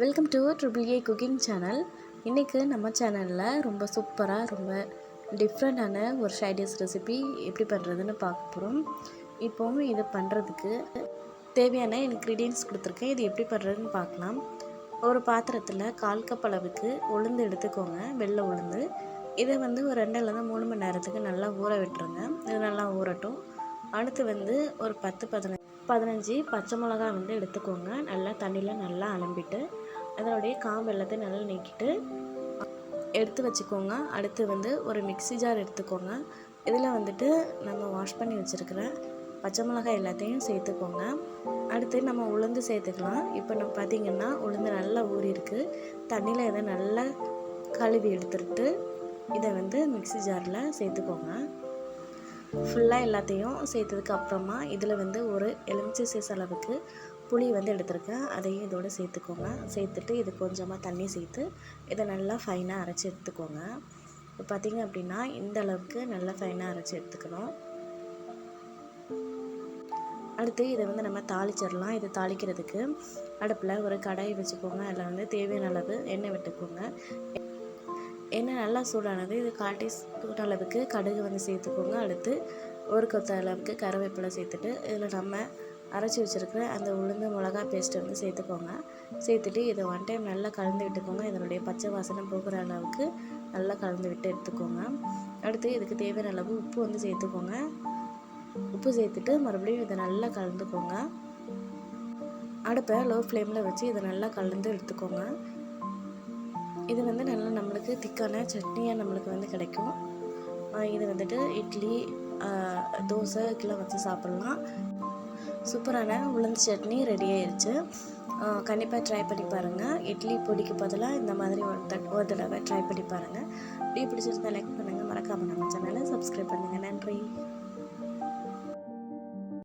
Welcome to triple A cooking channel இன்றைக்கு நம்ம சேனலில் ரொம்ப சூப்பராக ரொம்ப டிஃப்ரெண்ட்டான ஒரு ஷைடிஸ் ரெசிபி எப்படி பண்ணுறதுன்னு பார்க்க போகிறோம் இப்போவும் இது பண்ணுறதுக்கு தேவையான இன்க்ரீடியன்ஸ் கொடுத்துருக்கேன். இது எப்படி பண்ணுறதுன்னு பார்க்கலாம். ஒரு பாத்திரத்தில் கால் கப் அளவுக்கு உளுந்து எடுத்துக்கோங்க வெள்ளை உளுந்து. இதை வந்து ஒரு ரெண்டுலேருந்து மூணு மணி நேரத்துக்கு நல்லா ஊற விட்டுருங்க. இது நல்லா ஊறட்டும். அடுத்து வந்து ஒரு பத்து பதினஞ்சு பதினஞ்சு பச்சை மிளகா வந்து எடுத்துக்கோங்க. நல்லா தண்ணியில் நல்லா அலம்பிட்டு அதனுடைய காம்பு எல்லாத்தையும் நல்லா நீக்கிட்டு எடுத்து வச்சுக்கோங்க. அடுத்து வந்து ஒரு மிக்ஸி ஜார் எடுத்துக்கோங்க. இதில் வந்துட்டு நம்ம வாஷ் பண்ணி வச்சுருக்கிற பச்சை மிளகாய் எல்லாத்தையும் சேர்த்துக்கோங்க. அடுத்து நம்ம உளுந்து சேர்த்துக்கலாம். இப்போ நம்ம பார்த்திங்கன்னா உளுந்து நல்லா ஊறிருக்கு தண்ணியில் இதை நல்லா கழுவி எடுத்துட்டு இதை வந்து மிக்ஸி ஜாரில் சேர்த்துக்கோங்க. ஃபுல்லாக எல்லாத்தையும் சேர்த்ததுக்கு அப்புறமா இதில் வந்து ஒரு எலுமிச்சை சைஸ் அளவுக்கு புளி வந்து எடுத்திருக்கேன். அதையும் இதோடு சேர்த்துக்கோங்க. சேர்த்துட்டு இது கொஞ்சமாக தண்ணி சேர்த்து இதை நல்லா ஃபைனாக அரைச்சி எடுத்துக்கோங்க. இப்போ பார்த்திங்க அப்படின்னா இந்த அளவுக்கு நல்லா ஃபைனாக அரைச்சி எடுத்துக்கணும். அடுத்து இதை வந்து நம்ம தாளிச்சிடலாம். இது தாளிக்கிறதுக்கு அடுப்பில் ஒரு கடாய் வச்சுக்கோங்க. அதில் வந்து தேவையான அளவு எண்ணெய் விட்டுக்கோங்க. எண்ணெய் நல்லா சூடானது இது கால் டீஸ்பூன் அளவுக்கு கடுகு வந்து சேர்த்துக்கோங்க. அடுத்து ஒரு கொத்த அளவுக்கு கருவேப்பிலை சேர்த்துட்டு இதில் நம்ம அரைச்சி வச்சுருக்கிற அந்த உளுந்து மிளகா பேஸ்ட்டை வந்து சேர்த்துக்கோங்க. சேர்த்துட்டு இதை ஒன் டைம் நல்லா கலந்து விட்டுக்கோங்க. இதனுடைய பச்சை வாசனை போகிற அளவுக்கு நல்லா கலந்து விட்டு எடுத்துக்கோங்க. அடுத்து இதுக்கு தேவையான அளவு உப்பு வந்து சேர்த்துக்கோங்க. உப்பு சேர்த்துட்டு மறுபடியும் இதை நல்லா கலந்துக்கோங்க. அடுப்பை லோ ஃப்ளேமில் வச்சு இதை நல்லா கலந்து எடுத்துக்கோங்க. இது வந்து நல்லா நம்மளுக்கு திக்கான சட்னியாக நம்மளுக்கு வந்து கிடைக்கும். இது வந்துட்டு இட்லி தோசை தோசைக்கெலாம் வச்சு சாப்பிட்லாம். சூப்பரான உளுந்து சட்னி ரெடி ஆயிடுச்சு கண்டிப்பாக ட்ரை பண்ணி பாருங்கள் இட்லி பொடிக்கு பதிலாக இந்த மாதிரி ஒரு தட் ஒரு தடவை ட்ரை பண்ணி பாருங்கள் இப்படி பிடிச்சிருந்தா லைக் பண்ணுங்கள் மறக்காமல் நம்ம சேனலை சப்ஸ்கிரைப் பண்ணுங்கள் நன்றி.